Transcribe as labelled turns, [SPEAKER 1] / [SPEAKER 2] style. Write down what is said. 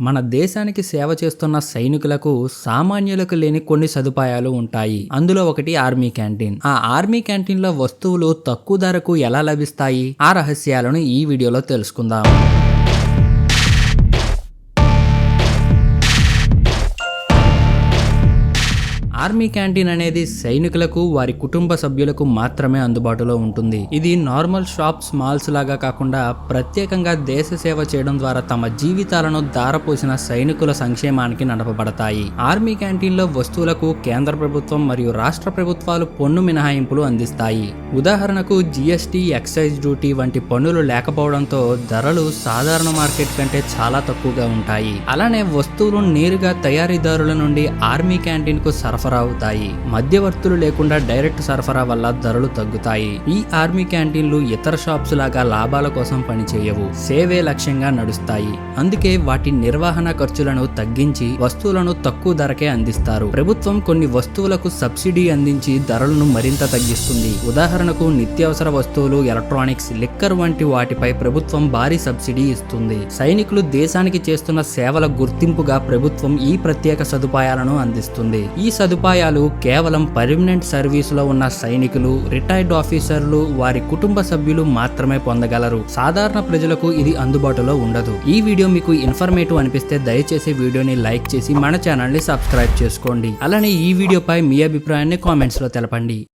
[SPEAKER 1] మన దేశానికి సేవ చేస్తున్న సైనికులకు సామాన్యులకు లేని కొన్ని సదుపాయాలు ఉంటాయి. అందులో ఒకటి ఆర్మీ క్యాంటీన్. ఆ ఆర్మీ క్యాంటీన్లో వస్తువులు తక్కువ ధరకు ఎలా లభిస్తాయి? ఆ రహస్యాలను ఈ వీడియోలో తెలుసుకుందాం. ఆర్మీ క్యాంటీన్ అనేది సైనికులకు వారి కుటుంబ సభ్యులకు మాత్రమే అందుబాటులో ఉంటుంది. ఇది నార్మల్ షాప్స్ మాల్స్ లాగా కాకుండా ప్రత్యేకంగా దేశ సేవ చేయడం ద్వారా తమ జీవితాలను దారపోసిన సైనికుల సంక్షేమానికి నడపబడతాయి. ఆర్మీ క్యాంటీన్లో వస్తువులకు కేంద్ర ప్రభుత్వం మరియు రాష్ట్ర ప్రభుత్వాలు పన్ను మినహాయింపులు అందిస్తాయి. ఉదాహరణకు జిఎస్టి ఎక్సైజ్ డ్యూటీ వంటి పన్నులు లేకపోవడంతో ధరలు సాధారణ మార్కెట్ కంటే చాలా తక్కువగా ఉంటాయి. అలానే వస్తువులు నేరుగా తయారీదారుల నుండి ఆర్మీ క్యాంటీన్కు సరఫరా అవుతాయి. మధ్యవర్తులు లేకుండా డైరెక్ట్ సరఫరా వల్ల ధరలు తగ్గుతాయి. ఈ ఆర్మీ క్యాంటీన్లు ఇతర షాప్స్ లాగా లాభాల కోసం పనిచేయవు. సేవే లక్ష్యంగా నడుస్తాయి. అందుకే వాటి నిర్వహణ ఖర్చులను తగ్గించి వస్తువులను తక్కువ ధరకే అందిస్తారు. ప్రభుత్వం కొన్ని వస్తువులకు సబ్సిడీ అందించి ధరలను మరింత తగ్గిస్తుంది. ఉదాహరణకు నిత్యావసర వస్తువులు ఎలక్ట్రానిక్స్ లిక్కర్ వంటి వాటిపై ప్రభుత్వం భారీ సబ్సిడీ ఇస్తుంది. సైనికులు దేశానికి చేస్తున్న సేవల గుర్తింపుగా ప్రభుత్వం ఈ ప్రత్యేక సదుపాయాలను అందిస్తుంది. ఈ సదుపాయాలు కేవలం పర్మనెంట్ సర్వీసులో ఉన్న సైనికులు రిటైర్డ్ ఆఫీసర్లు వారి కుటుంబ సభ్యులు మాత్రమే పొందగలరు. సాధారణ ప్రజలకు ఇది అందుబాటులో ఉండదు. ఈ వీడియో మీకు ఇన్ఫర్మేటివ్ అనిపిస్తే దయచేసి వీడియోని లైక్ చేసి మన ఛానల్ని సబ్స్క్రైబ్ చేసుకోండి. అలానే ఈ వీడియోపై మీ అభిప్రాయాన్ని కామెంట్స్లో తెలపండి.